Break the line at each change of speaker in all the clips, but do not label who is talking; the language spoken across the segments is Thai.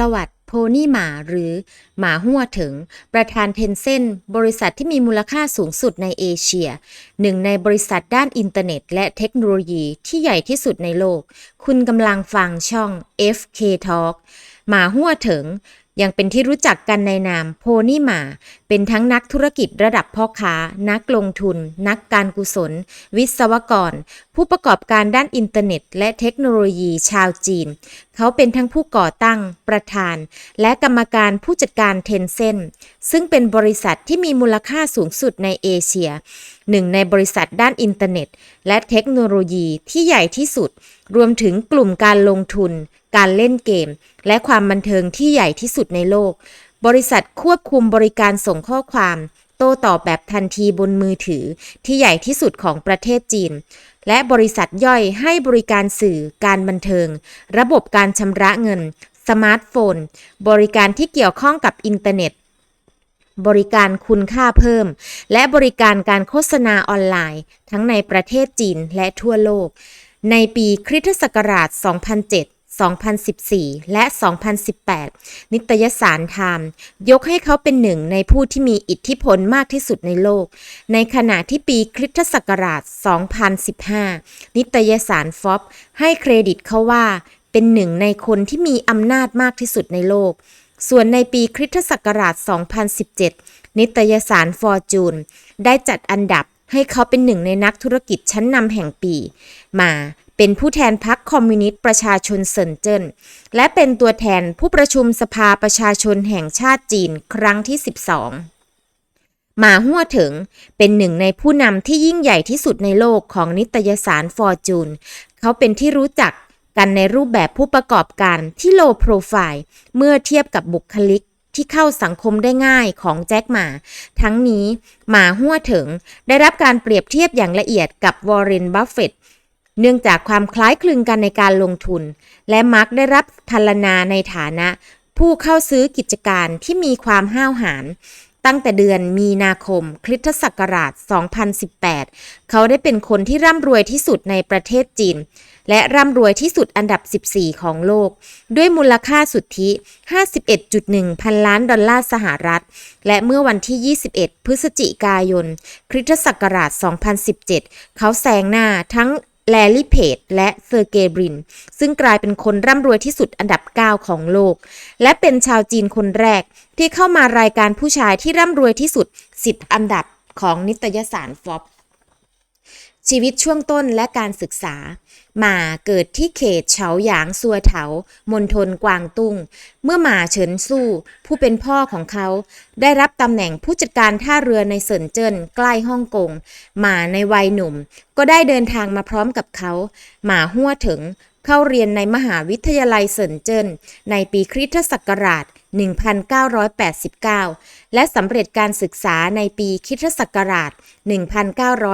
ประวัติโพนี่หมาหรือหมาหัวถึง ประธานเทนเซนบริษัทที่มีมูลค่าสูงสุดในเอเชีย หนึ่งในบริษัทด้านอินเทอร์เน็ต และเทคโนโลยีที่ใหญ่ที่สุดในโลก คุณกำลังฟังช่อง FK Talk หมาหัวถึง ยังเป็นที่รู้จักกันในนามโพนี่หมา เป็นทั้งนักธุรกิจระดับพ่อค้า นักลงทุน นักการกุศล วิศวกร ผู้ประกอบการด้านอินเทอร์เน็ต และเทคโนโลยีชาวจีน เขาเป็นทั้งผู้ก่อตั้ง ประธาน และกรรมการผู้จัดการเทนเซ็นซึ่งเป็นบริษัทที่มีมูลค่าสูงสุดในเอเชีย หนึ่งในบริษัทด้านอินเทอร์เน็ต และเทคโนโลยีที่ใหญ่ที่สุด รวมถึงกลุ่มการลงทุน การเล่นเกม และความบันเทิงที่ใหญ่ที่สุดในโลก บริษัทควบคุมบริการส่งข้อความ โต้ตอบแบบทันทีบนมือถือที่ใหญ่ที่สุดของประเทศจีน และบริษัทย่อยให้บริการสื่อ การบันเทิง ระบบการชำระเงิน สมาร์ทโฟน บริการที่เกี่ยวข้องกับอินเทอร์เน็ตบริการคุณค่าเพิ่ม และบริการการโฆษณาออนไลน์ ทั้งในประเทศจีนและทั่วโลก ในปีคริสตศักราช 2007 2014 และ 2018 นิตยสารไทม์ยกให้เขาเป็นหนึ่งในผู้ที่มีอิทธิพลมากที่สุดในโลก ในขณะที่ปีคริสตศักราช 2015 นิตยสารฟอบให้เครดิตเขาว่า เป็นหนึ่งในคนที่มีอำนาจมากที่สุดในโลก ส่วนในปีคริสตศักราช 2017 นิตยสารฟอร์จูนได้จัดอันดับให้เขาเป็นหนึ่งในนักธุรกิจชั้นนำแห่งปี มา เป็นผู้แทนพรรคคอมมิวนิสต์ประชาชนเซินเจิ้น และเป็นตัวแทนผู้ประชุมสภาประชาชนแห่งชาติจีนครั้งที่ 12 หมาหัวเถิงเป็นหนึ่งในผู้นำที่ยิ่งใหญ่ที่สุดในโลกของนิตยสารฟอร์จูน เขาเป็นที่รู้จักกันในรูปแบบผู้ประกอบการที่โลโปรไฟล์เมื่อเทียบกับบุคลิกที่เข้าสังคมได้ง่ายของแจ็คหมา ทั้งนี้หมาหัวเถิงได้รับการเปรียบเทียบอย่างละเอียดกับวอร์เรนบัฟเฟตต์ เนื่องจากความคล้ายคลึงกันในการลงทุน และมักได้รับพรรนาในฐานะ ผู้เข้าซื้อกิจการที่มีความห้าวหาญตั้งแต่เดือนมีนาคมคริสตศักราช 2018 เขาได้เป็นคนที่ร่ำรวยที่สุดในประเทศจีน และร่ำรวยที่สุดอันดับ 14 ของโลก ด้วยมูลค่าสุทธิ 51.1 พันล้านดอลลาร์สหรัฐ และเมื่อวันที่ 21 พฤศจิกายน คริสตศักราช 2017 เขาแซงหน้าทั้ง แลลี่เพจและเซอร์เกย์บริน ซึ่งกลายเป็นคนร่ำรวยที่สุดอันดับ 9 ของโลก และเป็นชาวจีนคนแรก ที่เข้ามารายการผู้ชายที่ร่ำรวยที่สุด 10 อันดับของนิตยสารฟอบ ชีวิตช่วงต้นและการศึกษา หมาเกิดที่เขตเฉาหยางซัวเถามณฑลกวางตุ้ง เมื่อหมาเฉินสู้ ผู้เป็นพ่อของเขา ได้รับตำแหน่งผู้จัดการท่าเรือในเซินเจิ้นใกล้ฮ่องกง หมาในวัยหนุ่ม ก็ได้เดินทางมาพร้อมกับเขา หมาหัวถึงเข้าเรียนในมหาวิทยาลัยเซินเจิ้นในปีคริสตศักราช 1989 และสำเร็จการศึกษาในปีคริสตศักราช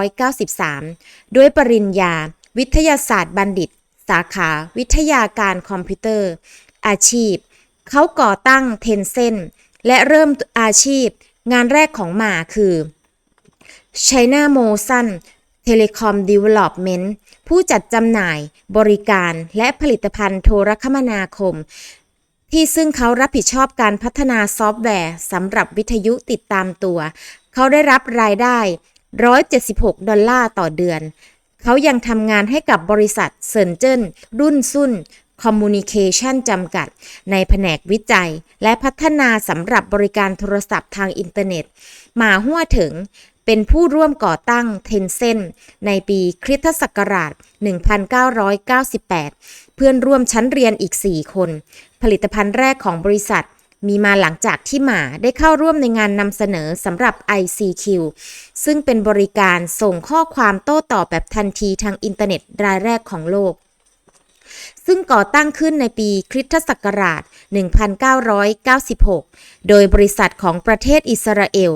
1993 ด้วยปริญญา วิทยาศาสตร์บัณฑิต สาขา วิทยาการคอมพิวเตอร์ อาชีพ เขาก่อตั้งเทนเซ็นและเริ่มอาชีพ งานแรกของหมาคือ China Motion Telecom Development ผู้จัดจำหน่าย บริการ และผลิตภัณฑ์โทรคมนาคม ที่ซึ่งเขารับผิดชอบการพัฒนาซอฟต์แวร์สำหรับวิทยุติดตามตัว เขาได้รับรายได้ 176 ดอลลาร์ต่อเดือน เขายังทำงานให้กับบริษัทเซินเจิ้นรุ่นซุ่นคอมมูนิเคชันจำกัด ในแผนกวิจัย และพัฒนาสำหรับบริการโทรศัพท์ทางอินเทอร์เน็ต หมาหัวถึงเป็นผู้ร่วมก่อตั้งเทนเซ็นในปีคริสตศักราช 1998 เพื่อนร่วมชั้นเรียนอีก 4 คน ผลิตภัณฑ์แรกของบริษัทมีมาหลังจากที่หมาได้เข้าร่วมในงานนำเสนอสำหรับ ICQ ซึ่งเป็นบริการส่งข้อความโต้ตอบแบบทันทีทางอินเทอร์เน็ตรายแรกของโลก ซึ่งก่อตั้งขึ้นในปีคริสตศักราช 1996 โดยบริษัทของประเทศอิสราเอล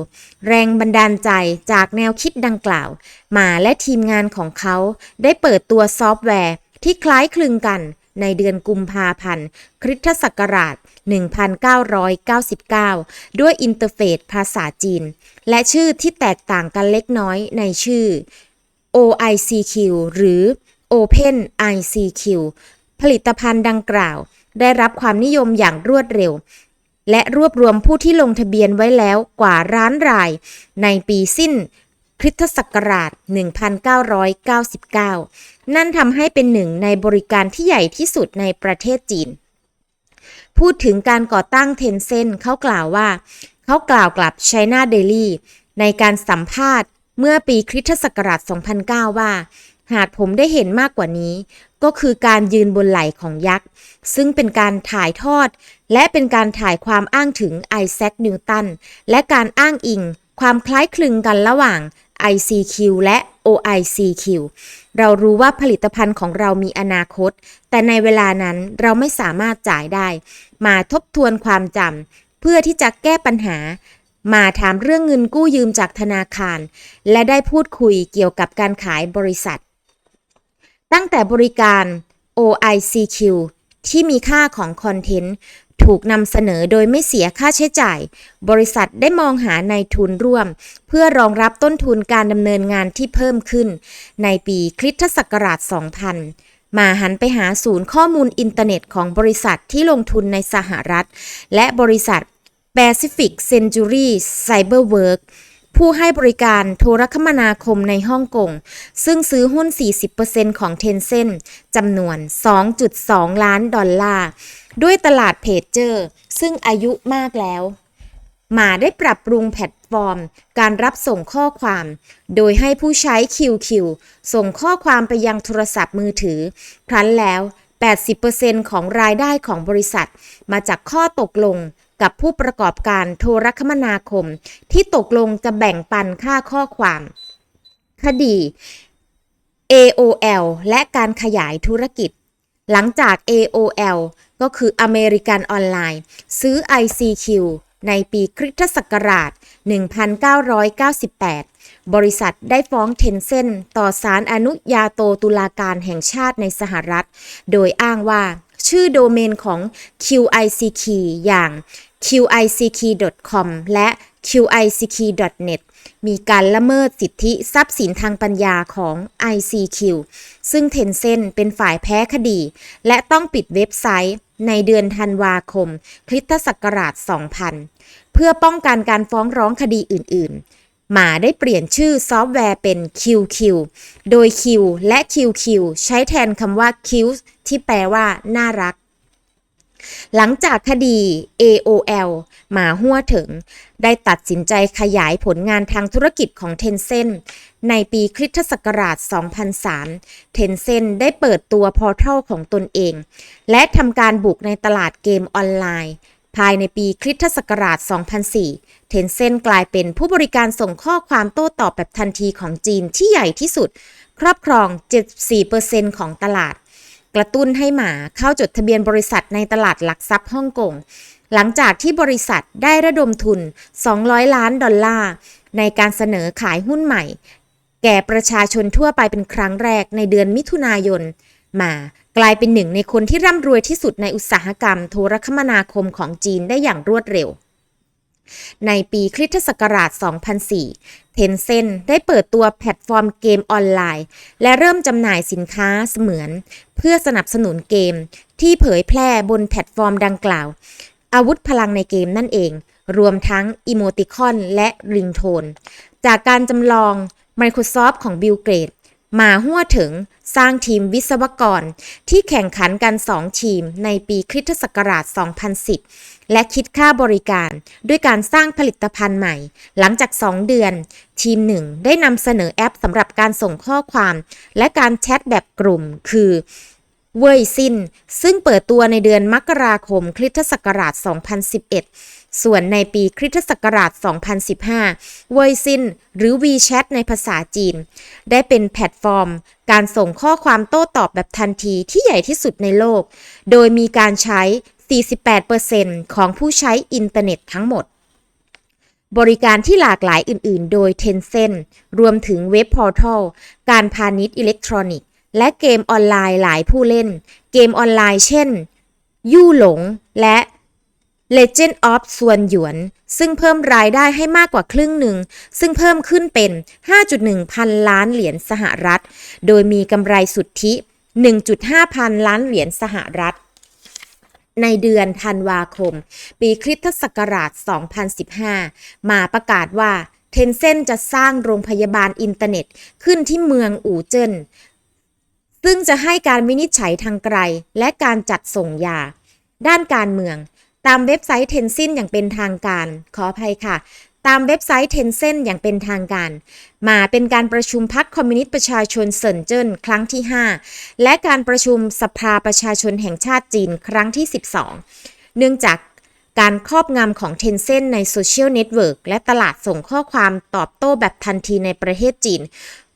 แรงบันดาลใจจากแนวคิดดังกล่าว หมาและทีมงานของเขาได้เปิดตัวซอฟต์แวร์ ที่คล้ายคลึงกันในเดือนกุมภาพันธ์คริสตศักราช 1999 ด้วยอินเทอร์เฟซภาษาจีน และชื่อที่แตกต่างกันเล็กน้อยในชื่อ OICQ หรือ Open ICQ ผลิตภัณฑ์ดังกล่าว ได้รับความนิยมอย่างรวดเร็ว และรวบรวมผู้ที่ลงทะเบียนไว้แล้วกว่าร้านราย ในปีสิ้น คริสตศักราช 1999 นั่นทำให้เป็นหนึ่งในบริการที่ใหญ่ที่สุดในประเทศจีน พูดถึงการก่อตั้งเทนเซ็นเขากล่าวว่า เขากล่าวกลับ China Daily ในการสัมภาษณ์เมื่อปีคริสตศักราช 2009 ว่า หากผมได้เห็นมากกว่านี้ ก็คือการยืนบนไหล่ของยักษ์ ซึ่งเป็นการถ่ายทอด และเป็นการถ่ายความอ้างถึงไอแซคนิวตัน และการอ้างอิงความคล้ายคลึงกันระหว่าง ICQ และ OICQ เรารู้ว่าผลิตภัณฑ์ของเรามีอนาคต แต่ในเวลานั้นเราไม่สามารถจ่ายได้ มาทบทวนความจำเพื่อที่จะแก้ปัญหา มาถามเรื่องเงินกู้ยืมจากธนาคาร และได้พูดคุยเกี่ยวกับการขายบริษัท ตั้งแต่บริการ OICQ ที่มีค่าของคอนเทนต์ ถูกนำเสนอโดยไม่เสียค่าใช้จ่าย บริษัทได้มองหาในายทุนร่วม เพื่อรองรับต้นทุนการดำเนินงานที่เพิ่มขึ้น ในปีคริสตศักราช 2000 มาหันไปหาศูนย์ข้อมูลอินเทอร์เน็ตของบริษัทที่ลงทุนในสหรัฐ และบริษัท Pacific Century Cyberwork ผู้ให้บริการโทรคมนาคมในฮ่องกง ซึ่งซื้อหุ้น 40%ของ Tencent จำนวน 2.2 ล้านดอลลาร์ ด้วยตลาดเพจเจอร์ ซึ่งอายุมากแล้วหมาได้ปรับปรุงแพลตฟอร์ม การรับส่งข้อความ โดยให้ผู้ใช้ QQ ส่งข้อความไปยังโทรศัพท์มือถือ ครั้นแล้ว 80%ของรายได้ของบริษัท มาจากข้อตกลง กับผู้ประกอบการโทรคมนาคม ที่ตกลงจะแบ่งปันค่าข้อความ คดี AOL และการขยายธุรกิจ หลังจาก AOL ก็คืออเมริกันออนไลน์ซื้อ ICQ ในปีคริสตศักราช 1998 บริษัทได้ฟ้องเทนเซนต่อศาลอนุญาโตตุลาการแห่งชาติในสหรัฐ โดยอ้างว่าชื่อโดเมนของ QICK อย่าง QICK.com และ QICK.net มีการละเมิดสิทธิทรัพย์สินทางปัญญาของ ICQ ซึ่ง Tencent เป็นฝ่ายแพ้คดี และต้องปิดเว็บไซต์ในเดือนธันวาคมคริสตศักราช 2000 เพื่อป้องกันการฟ้องร้องคดีอื่น ๆ หมาได้เปลี่ยนชื่อซอฟต์แวร์เป็น QQ โดย Q และ QQ ใช้แทนคำว่า Cute ที่แปลว่า น่ารัก หลังจากคดี AOL หมาหัวถึง ได้ตัดสินใจขยายผลงานทางธุรกิจของ Tencent ในปีคริสตศักราช 2003 Tencent ได้เปิดตัวพอร์ทัลของตนเอง และทำการบุกในตลาดเกมออนไลน์ ภายในปีคริสตศักราช 2004 Tencent กลายเป็นผู้บริการส่งข้อความโต้ตอบแบบทันทีของจีนที่ใหญ่ที่สุด ครอบครอง 74%ของตลาด กระตุ้นให้หมาเข้าจดทะเบียนบริษัทในตลาดหลักทรัพย์ฮ่องกง หลังจากที่บริษัทได้ระดมทุน 200 ล้านดอลลาร์ ในการเสนอขายหุ้นใหม่ แก่ประชาชนทั่วไปเป็นครั้งแรกในเดือนมิถุนายนมากลายเป็นหนึ่งในคนที่ร่ำรวยที่สุดในอุตสาหกรรมโทรคมนาคมของจีนได้อย่างรวดเร็ว ในปีคริสตศักราช 2004 Tencent ได้เปิดตัวแพลตฟอร์มเกมออนไลน์ และเริ่มจำหน่ายสินค้าเสมือน เพื่อสนับสนุนเกม ที่เผยแพร่บนแพลตฟอร์มดังกล่าว อาวุธพลังในเกมนั่นเอง รวมทั้งอีโมติคอนและริงโทน จากการจำลอง Microsoft ของบิลเกรด มาหัวถึงสร้างทีมวิศวกร ที่แข่งขันกัน 2 ทีมในปีคริสตศักราช 2010 และคิดค่าบริการ ด้วยการสร้างผลิตภัณฑ์ใหม่ หลังจาก 2 เดือน ทีมหนึ่งได้นำเสนอแอปสำหรับการส่งข้อความ และการแชทแบบกลุ่ม คือเว่ยซินซึ่งเปิดตัวในเดือนมกราคมคริสตศักราช 2011 ส่วนในปีคริสตศักราช 2015 เวยซินหรือ WeChat ในภาษาจีน ได้เป็นแพลตฟอร์ม การส่งข้อความโต้ตอบแบบทันทีที่ใหญ่ที่สุดในโลก โดยมีการใช้ 48%ของผู้ใช้อินเทอร์เน็ตทั้งหมด บริการที่หลากหลายอื่น ๆ โดย Tencent รวมถึงเว็บพอร์ทัลการพาณิชย์อิเล็กทรอนิกส์ และเกมออนไลน์หลายผู้เล่น เกมออนไลน์เช่นยู่หลงและ Legend of ส่วนหยวน ซึ่งเพิ่มรายได้ให้มากกว่าครึ่งหนึ่ง ซึ่งเพิ่มขึ้นเป็น 5.1 พันล้านเหรียญสหรัฐ โดยมีกำไรสุทธิ 1.5 พันล้านเหรียญสหรัฐ ในเดือนธันวาคม ปีคริสตศักราช 2015 มาประกาศว่าเทนเซนจะสร้างโรงพยาบาลอินเทอร์เน็ตขึ้นที่เมืองอู่เจินซึ่งจะให้การวินิจฉัยทางไกลและการจัดส่งยา ด้านการเมือง ตามเว็บไซต์เทนซินอย่างเป็นทางการ ขออภัยค่ะ ตามเว็บไซต์เทนเซ็นอย่างเป็นทางการ มาเป็นการประชุมพักคอมมิวนิสต์ประชาชนเซินเจิ้นครั้งที่ 5 และการประชุมสภาประชาชนแห่งชาติจีนครั้งที่ 12 เนื่องจากการครอบงำของเทนเซ็นในโซเชียลเน็ตเวิร์กและตลาดส่งข้อความตอบโต้แบบทันทีในประเทศจีน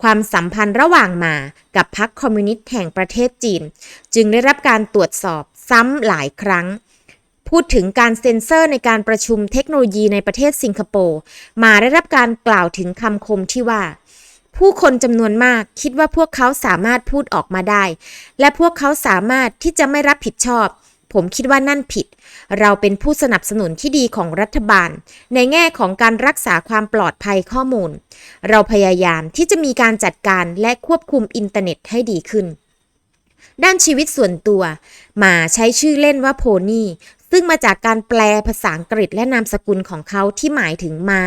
ความสัมพันธ์ระหว่างมากับพรรคคอมมิวนิสต์แห่งประเทศจีน จึงได้รับการตรวจสอบซ้ำหลายครั้ง พูดถึงการเซ็นเซอร์ในการประชุมเทคโนโลยีในประเทศสิงคโปร์ มาได้รับการกล่าวถึงคำคมที่ว่า ผู้คนจำนวนมากคิดว่าพวกเขาสามารถพูดออกมาได้ และพวกเขาสามารถที่จะไม่รับผิดชอบ ผมคิดว่านั่นผิด เราเป็นผู้สนับสนุนที่ดีของรัฐบาล ในแง่ของการรักษาความปลอดภัยข้อมูล เราพยายามที่จะมีการจัดการและควบคุมอินเทอร์เน็ตให้ดีขึ้นด้านชีวิตส่วนตัว มาใช้ชื่อเล่นว่าโพนี่ ซึ่งมาจากการแปลภาษาอังกฤษและนามสกุลของเขาที่หมายถึงม้า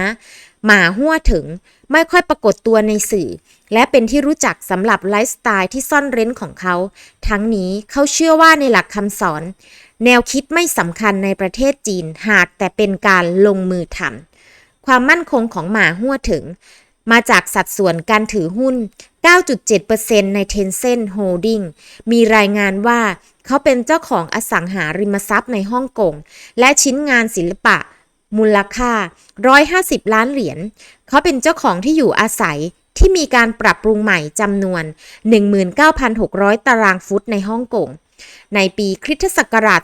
หมาหัวถึง ไม่ค่อยปรากฏตัวในสื่อ และเป็นที่รู้จักสำหรับไลฟ์สไตล์ที่ซ่อนเร้นของเขา ทั้งนี้เขาเชื่อว่าในหลักคำสอน แนวคิดไม่สำคัญในประเทศจีนหากแต่เป็นการลงมือทำความมั่นคงของหมาหัวถึง มาจากสัดส่วนการถือหุ้น 9.7%ใน Tencent Holding มีรายงานว่าเขาเป็นเจ้าของอสังหาริมทรัพย์ในฮ่องกง และชิ้นงานศิลปะ มูลค่า 150 ล้านเหรียญ เขาเป็นเจ้าของที่อยู่อาศัยที่มีการปรับปรุงใหม่จำนวน 19,600 ตารางฟุตในฮ่องกง ในปีคริสตศักราช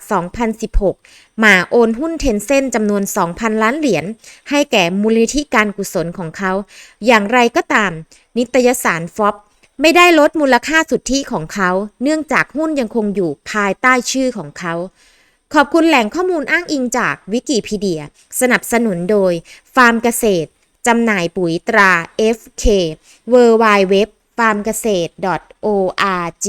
2016 หมาโอนหุ้นเทนเซ็นจำนวน 2,000 ล้านเหรียญ ให้แก่มูลนิธิการกุศลของเขา อย่างไรก็ตาม นิตยสารฟอบไม่ได้ลดมูลค่าสุทธิของเขา เนื่องจากหุ้นยังคงอยู่ภายใต้ชื่อของเขา ขอบคุณแหล่งข้อมูลอ้างอิงจากวิกิพีเดีย สนับสนุนโดย ฟาร์มเกษตร จำหน่ายปุ๋ยตรา FK w w w f a r m เกษตร .org